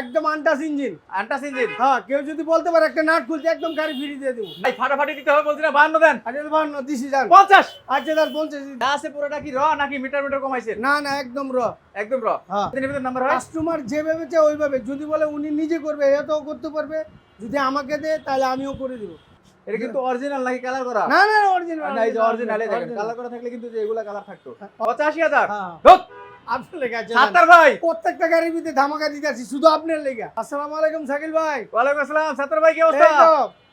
একদম আনটাস engine. আন্টাস engine? হ্যাঁ কেউ যদি বলতে পারে একটা নাট খুলতে একদম গাড়ি ফ্রি দিয়ে দেবো। ভাই ফাটাফাটি দিতে হবে বলছি না বাহান্ন দেন। আরে বান্ন দিছি যান। পঞ্চাশ? আচ্ছা তার পঞ্চাশ যা আছে পুরোটা কি র নাকি মিটার মিটার কমাইছেন না না একদম র। একদম র। হ্যাঁ। নাম্বার হয়? কাস্টমার যেভাবে চায় ওইভাবে। যদি বলে উনি নিজে করবে এটাও করতে পারবে। যদি আমাকে দেয় তাহলে আমিও করে দিব। এটা কিন্তু অরিজিনাল নাকি কালার করা? না না অরিজিনাল না এই যে অরিজিনাল দেখেন। কালার করা থাকলে কিন্তু যে এগুলা কালার থাকতো। পঁচাশি হাজার। হ্যাঁ। ধুৎ, আপনার লেগে আছে সাত্তার ভাই। প্রত্যেকটা গাড়ির ভিতরে ধামাকা দিতে আছি শুধু আপনার লেগে। আসসালামু আলাইকুম শাকিল ভাই। ওয়ালাইকুম আসসালাম সাত্তার ভাই কি অবস্থা?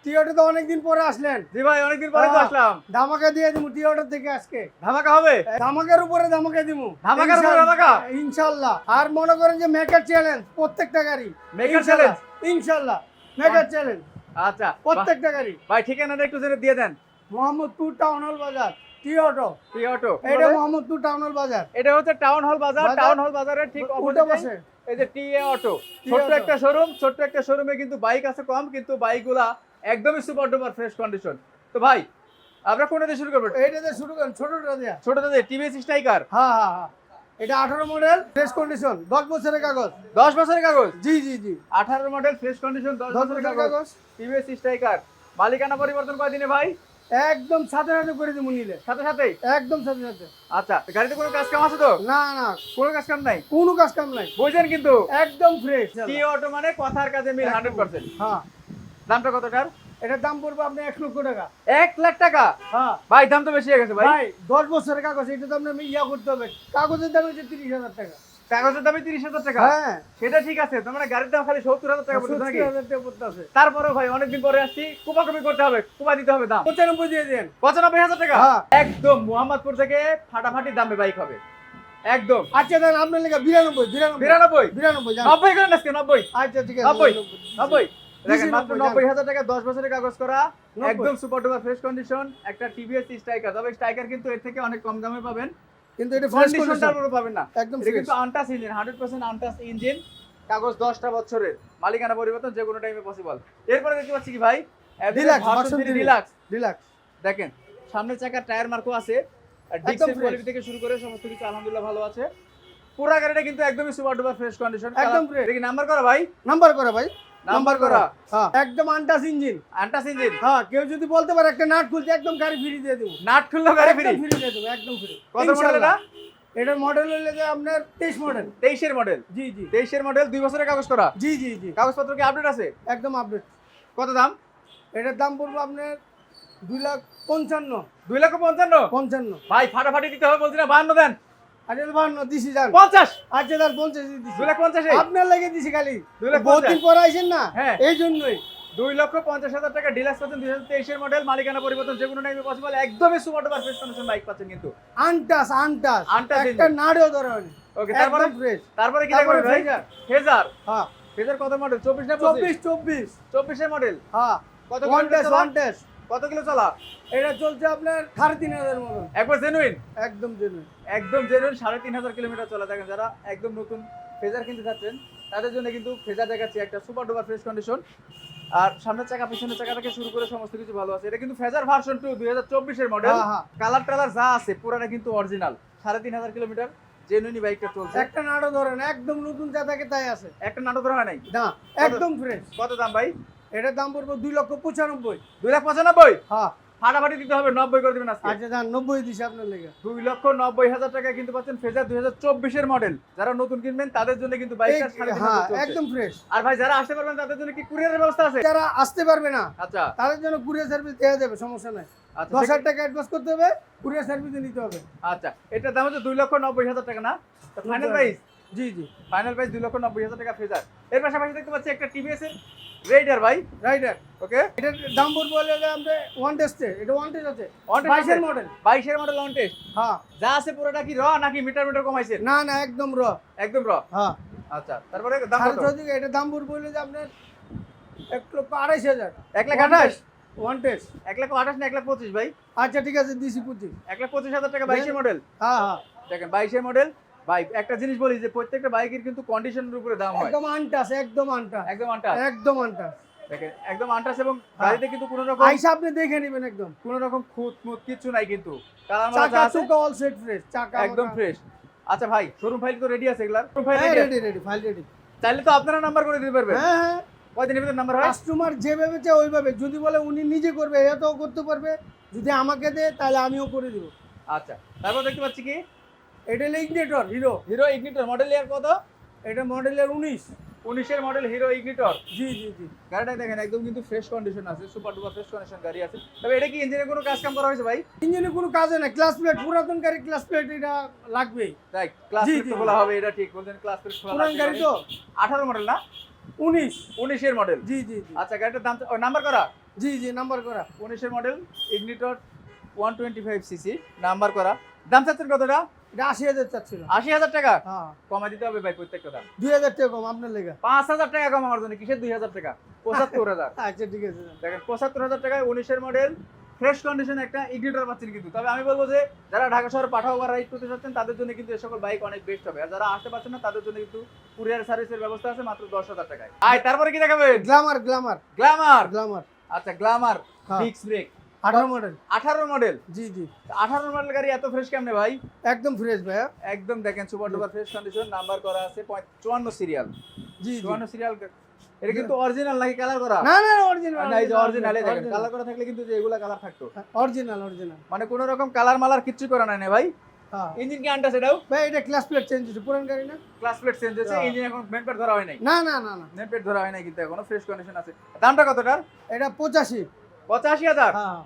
টিওটা তো অনেকদিন পরে আসলেন। জি ভাই অনেকদিন পরে তো হ্যাঁ। আসলাম। ধামাকা দিয়ে দিমু টিওটা থেকে আজকে। ধামাকা হবে? ধামাকার উপরে ধামাকা দিমু। ধামাকার উপরে ইনশাল্লাহ- ধামাকা? ইনশাল্লাহ। আর মনে করেন যে মেকার চ্যালেঞ্জ প্রত্যেকটা গাড়ি। মেকার চ্যালেঞ্জ ইনশাল্লাহ মেকার চ্যালেঞ্জ আচ্ছা প্রত্যেকটা গাড়ি। ভাই ঠিকানাটা একটু জেনে দিয়ে দেন। মোহাম্মদপুর টাউন হল বাজার। টিওটো টি অটো এটা মোহাম্মদপুর টাউন হল বাজার। এটা হচ্ছে টাউন হল বাজার। টাউন হল বাজারের ঠিক অপোজিটে পাশে এই যে টি অটো ছোট্ট একটা শোরুম ছোট্ট একটা শোরুমে কিন্তু বাইক আছে কম কিন্তু বাইকগুলা একদমই সুপার ডুপার ফ্রেশ কন্ডিশন তো ভাই আমরা কোনটা দিয়ে শুরু করব? এইটাতে শুরু করেন ছোটটা দেয়া। ছোট দাদা টিভিএস স্ট্রাইকার হ্যাঁ হ্যাঁ হ্যাঁ এটা আঠারো মডেল ফ্রেশ কন্ডিশন দশ বছরের কাগজ। দশ বছরের কাগজ? জি জি জি। আঠারো মডেল ফ্রেশ কন্ডিশন দশ বছরের কাগজ। কাগজ। টিভিএস স্ট্রাইকার মালিকানা পরিবর্তন কয়দিনে ভাই? একদম সাথে সাথে করে দেবো নিলে। সাথে সাথেই? একদম সাথে সাথে। আচ্ছা গাড়িতে কোনো কাজ কাম আছে তো? না না। কোনো কাজ কাম নাই? কোনো কাজ কাম নাই। বুঝছেন কিন্তু। একদম ফ্রেশ টি অটো মানে কথার কাজে মিল হান্ড্রেড পার্সেন্ট। হ্যাঁ। দামটা কতটার এটার? দাম পড়বে আপনি এক লক্ষ টাকা। এক লাখ টাকা? হ্যাঁ। ভাই দাম তো বেশি হয়ে গেছে ভাই। ভাই দশ বছরের কাগজ এটা তো আপনি ইয়া করতে হবে। কাগজের দাম হচ্ছে তিরিশ হাজার টাকা। কাগজের দামে তিরিশ হাজার টাকা। হ্যাঁ। সেটা ঠিক আছে তোমার গাড়ির দাম খালি সত্তর হাজার টাকা পড়ছে নাকি? তারপরেও ভাই অনেকদিন পরে আসছি কুপাকুপি করতে হবে কুপা দিতে হবে দাম। পঁচানব্বই দিয়ে দেন। পঁচানব্বই হাজার টাকা? হ্যাঁ। একদম মোহাম্মদপুর থেকে ফাটাফাটি দামে বাইক হবে। একদম। আচ্ছা দেন আপনার লেগে বিরানব্বই বিরানব্বই। বিরানব্বই? নব্বই করেন আজকে নব্বই? আচ্ছা ঠিক আছে নব্বই? নব্বই। দেখেন মাত্র নব্বই হাজার টাকা দশ বছরের কাগজ করা একদম সুপার ডুপার ফ্রেশ কন্ডিশন একটা টিভিএস স্ট্রাইকার তবে স্ট্রাইকার কিন্তু এর থেকে অনেক কম দামে পাবেন। কিন্তু এটা কন্ডিশনটার কন্ডিশন উপরে পাবেন না। একদম কিন্তু untouched engine hundred percent untouched engine কাগজ দশটা বছরের মালিকানা পরিবর্তন যে কোনো টাইমে পসিবল এরপরে দেখতে পাচ্ছি কি ভাই? Deluxe, রিল্যাক্স রিল্যাক্স দেখেন সামনের চাকার টায়ার মার্কও আছে ডিক্সের কোয়ালিটি থেকে শুরু করে সমস্ত কিছু আলহামদুলিল্লাহ ভালো আছে। পুরো গাড়িটা কিন্তু একদমই সুপার ডুপার ফ্রেশ কন্ডিশন একদম। দেখি নাম্বার করা ভাই। নাম্বার করা ভাই। নাম্বার করা। হ্যাঁ। একদম আনটাস ইঞ্জিন আনটাস ইঞ্জিন হ্যাঁ কেউ যদি বলতে পারে একটা নাট খুলতে একদম গাড়ি ফ্রি দিয়ে দেবো। নাট খুললো গাড়ি ফ্রি ফ্রি দিয়ে দেবো একদম ফ্রি কত মডেল এটা? এটার মডেল হলে যে আপনার তেইশ মডেল তেইশের মডেল জি জি। তেইশের মডেল দুই বছরের কাগজ করা? জি জি জি। কাগজপত্র কি আপডেট আছে? একদম আপডেট কত দাম? এটার দাম পড়বে আপনার দুই লাখ পঞ্চান্ন। দুই লক্ষ পঞ্চান্ন? পঞ্চান্ন। ভাই ফাটাফাটি দিতে হবে বলছি না বাহান্ন দেন। আরে বান্ন দিছি যান। পঞ্চাশ। আচ্ছা তার পঞ্চাশ দিছি। দুই লাখ পঞ্চাশে। আপনার লেগে দিছি খালি। দুই লাখ বহুত দিন পরে আইছেন না? হ্যাঁ। এই জন্যই। দুই লক্ষ পঞ্চাশ হাজার টাকা ডিলাক্স পাচ্ছেন দুই হাজার তেইশের মডেল মালিকানা পরিবর্তন যে কোনো টাইমে পসিবল একদমই সুপার ডুপার কন্ডিশন বাইক পাচ্ছেন কিন্তু। আনটাস আনটাস। Untouched একটা হয়নি। ওকে তারপরে তারপরে কি দেখবেন ভাই? ফেজার হ্যাঁ। ফেজার কত মডেল চব্বিশ না চব্বিশ চব্বিশ চব্বিশ। চব্বিশের মডেল হ্যাঁ। কত ওয়ান টেস্ট ওয়ান টেস্ট কত কিলো চলা? এটা চলছে আপনার সাড়ে তিন হাজার মতন। একবার জেনুইন একদম জেনুইন একদম জেনুইন সাড়ে তিন হাজার কিলোমিটার চলা। দেখেন যারা একদম নতুন ফেজার কিনতে চাচ্ছেন তাদের জন্য কিন্তু ফেজার দেখাচ্ছি একটা সুপার ডুপার ফ্রেশ কন্ডিশন আর সামনের চাকা পিছনের চাকা থেকে শুরু করে সমস্ত কিছু ভালো আছে। এটা কিন্তু ফেজার ভার্সন টু দুই হাজার চব্বিশের মডেল কালার টালার যা আছে পুরাটা কিন্তু অরিজিনাল সাড়ে তিন হাজার কিলোমিটার জেনুইনি বাইকটা চলছে। একটা নাড়ো ধরেন একদম নতুন যা থাকে তাই আছে। একটা নাটক ধরা নাই? না একদম ফ্রেশ কত দাম ভাই? এটার দাম পড়বে দুই লক্ষ পঁচানব্বই। দুই লাখ পঁচানব্বই? হ্যাঁ। ফাটাফাটি দিতে হবে নব্বই করে দেবেন আচ্ছা যান নব্বই দিছি আপনার লেগে। দুই লক্ষ নব্বই হাজার টাকা কিন্তু পাচ্ছেন ফেজার দুই হাজার চব্বিশের মডেল যারা নতুন কিনবেন তাদের জন্য কিন্তু হ্যাঁ একদম ফ্রেশ আর ভাই যারা আসতে পারবেন তাদের জন্য কি কুরিয়ারের ব্যবস্থা আছে? যারা আসতে পারবে না আচ্ছা। তাদের জন্য কুরিয়ার সার্ভিস দেওয়া যাবে সমস্যা নাই। আচ্ছা দশ হাজার টাকা অ্যাডভান্স করতে হবে কুরিয়ার সার্ভিসে নিতে হবে। আচ্ছা এটার দাম হচ্ছে দুই লক্ষ নব্বই হাজার টাকা না? ফাইনাল প্রাইস জি জি। ফাইনাল প্রাইস দুই লক্ষ নব্বই হাজার টাকা ফেজার এর পাশাপাশি দেখতে পাচ্ছি একটা টিভিএস এর রেডার ভাই। রাইডার ওকে এটার দাম পড়বে আমরা ওয়ান টেস্টে এটা ওয়ান টেস্ট আছে। বাইশের মডেল বাইশের মডেল অন টেস্ট হ্যাঁ। যা আছে পুরোটা কি র নাকি মিটার মিটার কমাইছেন না না একদম র একদম র হ্যাঁ। আচ্ছা তারপরে দাম কত? এটা দাম পড়বে যে আপনার এক লক্ষ আড়াইশ হাজার। এক লাখ আঠাশ? ওয়ান টেস্ট এক লাখ আঠাশ না এক লাখ পঁচিশ ভাই? আচ্ছা ঠিক আছে দিছি পঁচিশ। এক লাখ পঁচিশ হাজার টাকা বাইশের মডেল হ্যাঁ হ্যাঁ। দেখেন বাইশের মডেল ভাই একটা জিনিস বলি যে প্রত্যেকটা বাইকের কিন্তু কন্ডিশনের উপরে দাম হয়। একদম আনটাস একদম আনটাস একদম আন্টাস একদম আনটাস দেখেন একদম আন্টাস এবং হ্যাঁ। গাড়িতে কিন্তু কোনো রকম আইসা আপনি দেখে নেবেন একদম। কোনো রকম খুঁত মুত কিছু নাই কিন্তু। চাকা চুকা অল সেট ফ্রেশ চাকা একদম ফ্রেশ আচ্ছা ভাই শোরুম ফাইল তো রেডি আছে showroom file ready ready file ready চাইলে তো আপনারা নাম্বার করে দিতে পারবেন। হ্যাঁ হ্যাঁ। কয়দিনের ভিতরে নাম্বার হয়? কাস্টমার যেভাবে চায় ওইভাবে। যদি বলে উনি নিজে করবে এটাও করতে পারবে। যদি আমাকে দেয় তাহলে আমিও করে দিব। আচ্ছা তারপর দেখতে পাচ্ছি কি? এটা হলো Ignitor Hero Hero Ignitor model year কত? এটা মডেলের উনিশ। উনিশের মডেল হিরো ইগনিটর জি জি জি। গাড়িটা দেখেন একদম কিন্তু ফ্রেশ কন্ডিশন আছে সুপার ডুপার ফ্রেশ কন্ডিশন গাড়ি আছে। তবে এটা কি ইঞ্জিনে কোনো কাজ কাম করা হয়েছে ভাই? ইঞ্জিনে কোনো কাজে না ক্লাস প্লেট পুরাতন গাড়ি ক্লাস প্লেট এটা লাগবেই। তাই ক্লাস প্লেট খোলা হবে এটা ঠিক বলছেন ক্লাস প্লেট খোলা পুরান গাড়ি তো? আঠারো মডেল না? উনিশ। উনিশের মডেল জি জি জি। আচ্ছা গাড়িটার দাম নাম্বার করা? জি জি নাম্বার করা। উনিশের model Ignitor one twenty five CC number করা। দাম চাচ্ছেন কতটা আশি হাজার চাচ্ছিল। আশি হাজার টাকা? কমা দিতে হবে ভাই প্রত্যেকটা দাম। দুই হাজার টাকা কম আপনার লেগে। পাঁচ হাজার টাকা কম আমার জন্য কিসের দুই হাজার টাকা? পঁচাত্তর হাজার। আচ্ছা ঠিক আছে। দেখেন পঁচাত্তর হাজার টাকায় উনিশের মডেল ফ্রেশ কন্ডিশন একটা ইগনিটর পাচ্ছেন কিন্তু। তবে আমি বলব যে যারা ঢাকা শহরে পাঠাও বা রাইড করতে চাচ্ছেন তাদের জন্য কিন্তু এই সকল বাইক অনেক বেস্ট হবে। আর যারা আসতে পারছেন না তাদের জন্য কিন্তু কুরিয়ার সার্ভিসের ব্যবস্থা আছে মাত্র দশ হাজার টাকায়। আয় তারপরে কি দেখাবেন? গ্লামার গ্লামার গ্ল্যামার গ্লামার আচ্ছা গ্ল্যামার হ্যাঁ। ফিক্স ব্রেক আঠারো মডেল আঠারো মডেল জি জি। আঠারো মডেল গাড়ি এত ফ্রেশ কেমনে ভাই? একদম ফ্রেশ ভাইয়া। একদম দেখেন super duper fresh condition number করা আছে চুয়ান্ন সিরিয়াল জি চুয়ান্ন সিরিয়াল এটা কিন্তু অরিজিনাল নাকি কালার করা? না না অরিজিনাল না এই যে দেখেন কালার করা থাকলে কিন্তু যে এগুলা কালার থাকতো। অরিজিনাল অরিজিনাল মানে কোনো রকম কালার মালার কিচ্ছু করা নাই না ভাই। হ্যাঁ। ইঞ্জিন কি আনটা সেটাও ভাই এটা ক্লাস প্লেট চেঞ্জ হচ্ছে পুরান গাড়ি না? ক্লাস প্লেট চেঞ্জ হয়েছে হ্যাঁ। ইঞ্জিন এখন মেন প্লেট ধরা হয় নাই। না না না না। মেন প্লেট ধরা হয় নাই কিন্তু এখনও ফ্রেশ কন্ডিশন আছে। দামটা কতটার? এটা পঁচাশি। পঁচাশি হাজার। হ্যাঁ।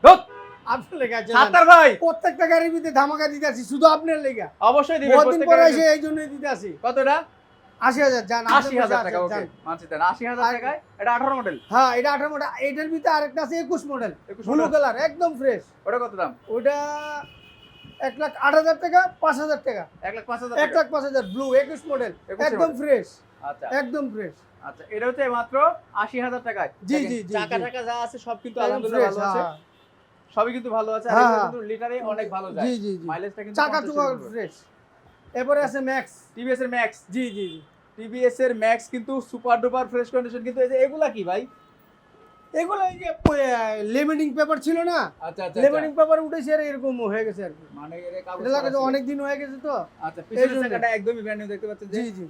আপনার লেগে আছে সাত্তার ভাই! প্রত্যেকটা গাড়ির ভিতরে ধামাকা দিতে আসি শুধু আপনার লেগে। অবশ্যই দিবেন বহুদিন পরে এসে এই জন্যই দিতে আসি। কতটা? আশি হাজার জান আশি হাজার টাকা ওকে মানছি দেন আশি হাজার টাকায়? এটা আঠারো মডেল হ্যাঁ এটা আঠারো মডেল এটার ভিতরে আরেকটা আছে একুশ মডেল ব্লু কালার একদম ফ্রেশ ওটা কত দাম? ওটা এক লাখ আট হাজার টাকা পাঁচ হাজার টাকা। এক লাখ পাঁচ হাজার এক লাখ পাঁচ হাজার ব্লু একুশ মডেল একদম ফ্রেশ আচ্ছা। একদম ফ্রেশ আচ্ছা এটা হচ্ছে মাত্র আশি হাজার টাকায়। জি, জি, জি, চাকা টাকা যা আছে সব কিন্তু আলহামদুলিল্লাহ ভালো আছে। হ্যাঁ সবই কিন্তু ভালো আছে আর হ্যাঁ, হ্যাঁ। কিন্তু লিটারে অনেক ভালো যায়। জি জি জি। মাইলেজটা কিন্তু চাকা চুকা ফ্রেশ এরপরে আছে ম্যাক্স টিভিএস এর ম্যাক্স জি জি জি। টিভিএস এর ম্যাক্স কিন্তু সুপার ডুপার ফ্রেশ কন্ডিশন কিন্তু এই যে এগুলা কি ভাই? এগুলো এই যে লেমিনিং পেপার ছিল না? আচ্ছা আচ্ছা লেমিনিং পেপার উঠেছে আর এরকম হয়ে গেছে আর মানে এর কাগজ। অনেক দিন হয়ে গেছে তো। আচ্ছা পিছনের। চাকাটা একদমই ব্র্যান্ড নিউ দেখতে পাচ্ছেন জি জি।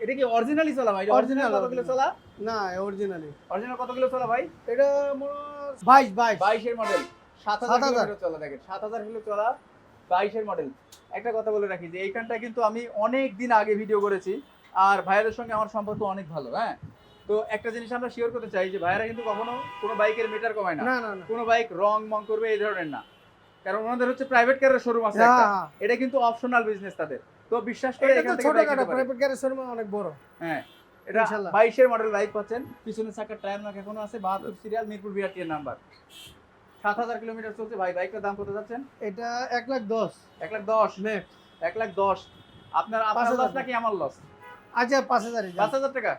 এটা কি অরিজিনালি চলা ভাই? অরিজিনাল কত কিলো চলা? না অরিজিনালি অরিজিনাল কত কিলো চলা ভাই? এটা বাইশ বাইশ। বাইশের মডেল সাত হাজার 7000 কিলোমিটার চলা দেখেন। সাত হাজার কিলো চলা বাইশের মডেল একটা কথা বলে রাখি যে এইখানটা কিন্তু আমি অনেক দিন আগে ভিডিও করেছি আর ভাইয়াদের সঙ্গে আমার সম্পর্ক অনেক ভালো হ্যাঁ? তো একটা জিনিস আমরা শিওর করতে চাই যে ভাইয়ারা কিন্তু কখনো কোনো বাইকের মিটার কমায় না। কোনো বাইক রং মং করবে এই ধরনের না। কারণ ওনাদের হচ্ছে প্রাইভেট কারের শোরুম আছে হ্যাঁ। হ্যাঁ। এটা কিন্তু অপশনাল বিজনেস তাদের। তো বিশ্বাস করে এটা ছোটখাটো প্রাইভেট গাড়ির শোরুম অনেক বড়। হ্যাঁ এটা। বাইশের মডেল বাইক পাচ্ছেন। পিছনের চাকার টায়ার মার্ক এখনও আছে বাহাত্তর সিরিয়াল মিরপুর বিআরটি এর নাম্বার সাত হাজার কিলোমিটার চলছে। ভাই বাইকটার দাম কত যাচ্ছেন? এটা এক লাখ দশ। এক লাখ দশ? ম্যাক্স এক লাখ দশ। আপনার আপনার হাজার। লস নাকি আমার লস আচ্ছা পাঁচ হাজারই পাঁচ হাজার টাকা।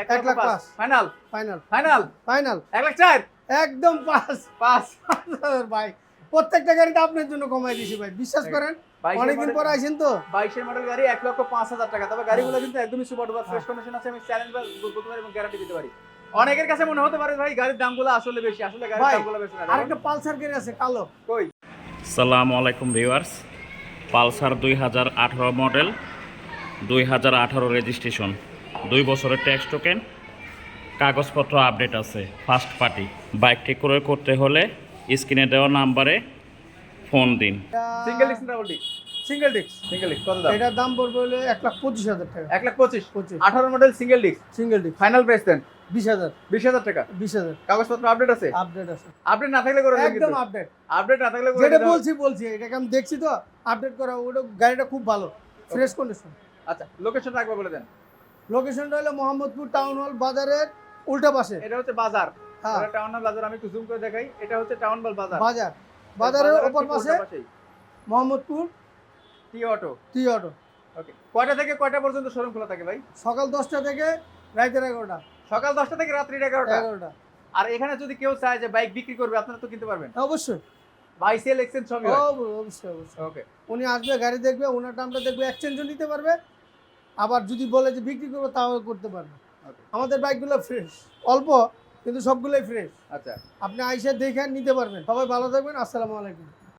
এক লাখ পাঁচ। ফাইনাল ফাইনাল ফাইনাল ফাইনাল এক লাখ চার? একদম পাঁচ। পাঁচ হাজার ভাই। প্রত্যেকটা গাড়িতে আপনার জন্য কমাই দিছি ভাই বিশ্বাস করেন? অনেকদিন পরে আইছেন তো? বাইশের মডেল গাড়ি এক লক্ষ পাঁচ হাজার টাকা। তবে গাড়িগুলো কিন্তু একদমই সুপার ডুপার ফ্রেশ কন্ডিশন আছে আমি চ্যালেঞ্জ বা বলতে পারি এবং গ্যারান্টি দিতে পারি। অনেকের কাছে মনে হতে পারে ভাই গাড়ির দামগুলো আসলে বেশি আসলে গাড়ির দামগুলো বেশি না। আরেকটা পালসার গাড়ি আছে কালো। কই? সালামু আলাইকুম ভিউয়ার্স। পালসার দুই হাজার আঠারো মডেল দুই হাজার আঠারো রেজিস্ট্রেশন দুই বছরের ট্যাক্স টোকেন কাগজপত্র আপডেট আছে ফার্স্ট পার্টি বাইকটি ক্রয় করতে হলে স্ক্রিনে দেওয়া নাম্বারে ফোন দিন। Single disc double disc single disc single disc কত দাম? এটার দাম পড়বে হলে এক লাখ পঁচিশ হাজার টাকা। এক লাখ পঁচিশ? পঁচিশ। আঠারো model single disc single disc final price দেন বিশ হাজার। বিশ হাজার টাকা? বিশ হাজার। কাগজপত্র আপডেট আছে? আপডেট আছে। আপডেট না থাকলে করে একদম আপডেট আপডেট না থাকলে করে যেটা বলছি বলছি। এটাকে আমি দেখছি তো আপডেট করা ওটা গাড়িটা খুব ভালো। ফ্রেশ কন্ডিশন আচ্ছা লোকেশন রাখব বলে দেন। লোকেশনটা হলো মোহাম্মদপুর টাউন হল বাজারের উল্টা পাশে। এটা হচ্ছে বাজার। হ্যাঁ। টাউন বাজার আমি একটু জুম করে দেখাই। এটা হচ্ছে টাউন বাজার। বাজার। বাজারের বাজারের ওপর পাশে Mohammadpur T auto. T auto. Okay কয়টা থেকে কয়টা পর্যন্ত শোরুম খোলা থাকে ভাই? সকাল দশটা থেকে রাতের এগারোটা। সকাল দশটা থেকে রাত্রি এগারোটা? এগারোটা। আর এখানে যদি কেউ চায় যে বাইক বিক্রি করবে আপনারা তো কিনতে পারবেন। অবশ্যই। বাই সেল এক্সচেঞ্জ সবই হয়। অবশ্যই অবশ্যই। ওকে উনি আসবে গাড়ি দেখবে ওনার দামটা দেখবে এক্সচেঞ্জও নিতে পারবে। আবার যদি বলে যে বিক্রি করব তাও করতে পারবে. আমাদের বাইকগুলো ফ্রেশ অল্প কিন্তু সবগুলোই ফ্রেশ আচ্ছা। আপনি আইসা দেখে নিতে পারবেন। সবাই ভালো থাকবেন। আসসালামু আলাইকুম।